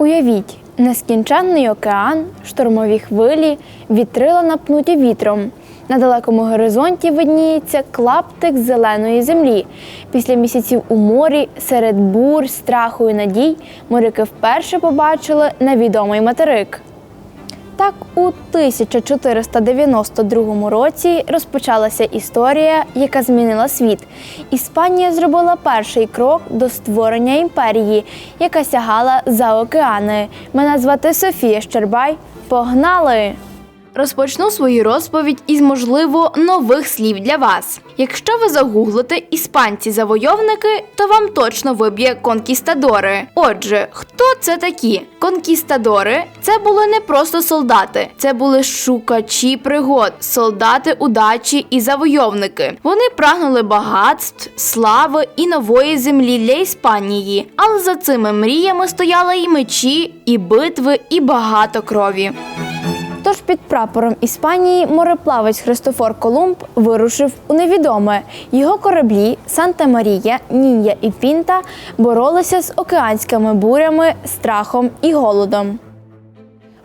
Уявіть, нескінченний океан, штормові хвилі, вітрила напнуті вітром. На далекому горизонті видніється клаптик зеленої землі. Після місяців у морі, серед бур, страху і надій, моряки вперше побачили невідомий материк. Так, у 1492 році розпочалася історія, яка змінила світ. Іспанія зробила перший крок до створення імперії, яка сягала за океани. Мене звати Софія Щербай. Погнали! Розпочну свою розповідь із, можливо, нових слів для вас. Якщо ви загуглите іспанці-завойовники, то вам точно виб'є конкістадори. Отже, хто це такі? Конкістадори це були не просто солдати, це були шукачі пригод, солдати удачі і завойовники. Вони прагнули багатств, слави і нової землі для Іспанії. Але за цими мріями стояли і мечі, і битви, і багато крові. Тож під прапором Іспанії мореплавець Христофор Колумб вирушив у невідоме. Його кораблі Санта Марія, Нінья і Пінта боролися з океанськими бурями, страхом і голодом.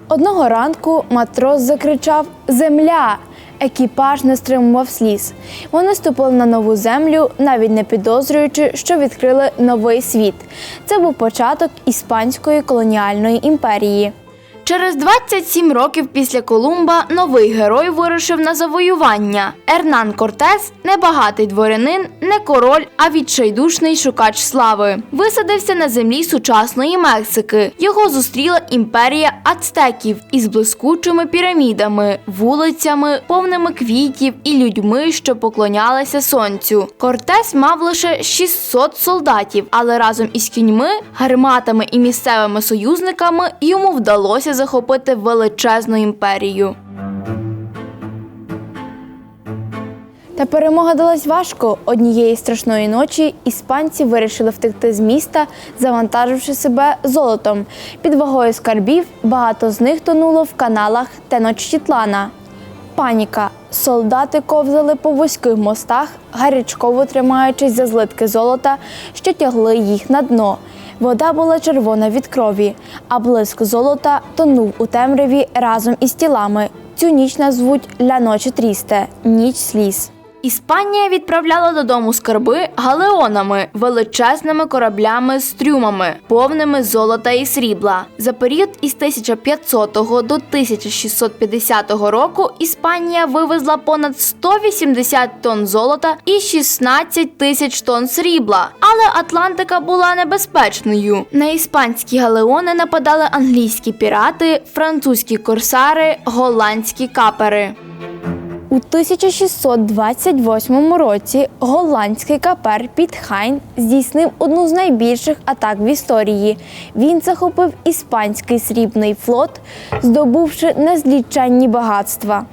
Одного ранку матрос закричав Земля! Екіпаж не стримував сліз. Вони ступили на нову землю, навіть не підозрюючи, що відкрили новий світ. Це був початок іспанської колоніальної імперії. Через 27 років після Колумба новий герой вирушив на завоювання. Ернан Кортес небагатий дворянин, не король, а відчайдушний шукач слави. Висадився на землі сучасної Мексики. Його зустріла імперія ацтеків із блискучими пірамідами, вулицями, повними квітів і людьми, що поклонялися сонцю. Кортес мав лише 600 солдатів, але разом із кіньми, гарматами і місцевими союзниками йому вдалося захопити величезну імперію. Та перемога далась важко. Однієї страшної ночі іспанці вирішили втекти з міста, завантаживши себе золотом. Під вагою скарбів багато з них тонуло в каналах Теночтітлана. Паніка. Солдати ковзали по вузьких мостах, гарячково тримаючись за злитки золота, що тягли їх на дно. Вода була червона від крові, а блиск золота тонув у темряві разом із тілами. Цю ніч назвуть «Ля ночі трісте ніч сліз. Іспанія відправляла додому скарби галеонами, величезними кораблями з трюмами, повними золота і срібла. За період із 1500 до 1650 року Іспанія вивезла понад 180 тонн золота і 16 тисяч тонн срібла. Але Атлантика була небезпечною. На іспанські галеони нападали англійські пірати, французькі корсари, голландські капери. У 1628 році голландський капер Піт Хайн здійснив одну з найбільших атак в історії. Він захопив іспанський срібний флот, здобувши незліченні багатства.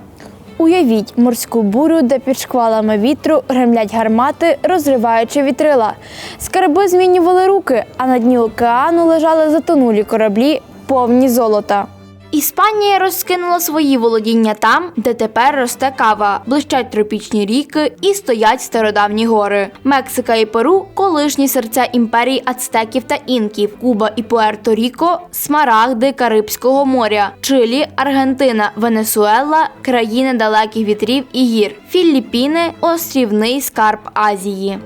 Уявіть морську бурю, де під шквалами вітру гремлять гармати, розриваючи вітрила. Скарби змінювали руки, а на дні океану лежали затонулі кораблі, повні золота. Іспанія розкинула свої володіння там, де тепер росте кава, блищать тропічні ріки і стоять стародавні гори. Мексика і Перу колишні серця імперії ацтеків та інків, Куба і Пуерто-Ріко, смарагди Карибського моря, Чилі, Аргентина, Венесуела, країни далеких вітрів і гір, Філіппіни, острівний скарб Азії.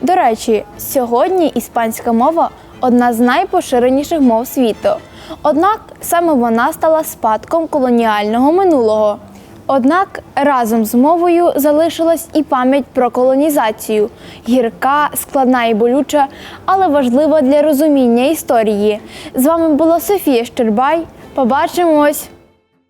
До речі, сьогодні іспанська мова одна з найпоширеніших мов світу. Однак саме вона стала спадком колоніального минулого. Однак разом з мовою залишилась і пам'ять про колонізацію гірка, складна і болюча, але важлива для розуміння історії. З вами була Софія Щербай. Побачимось!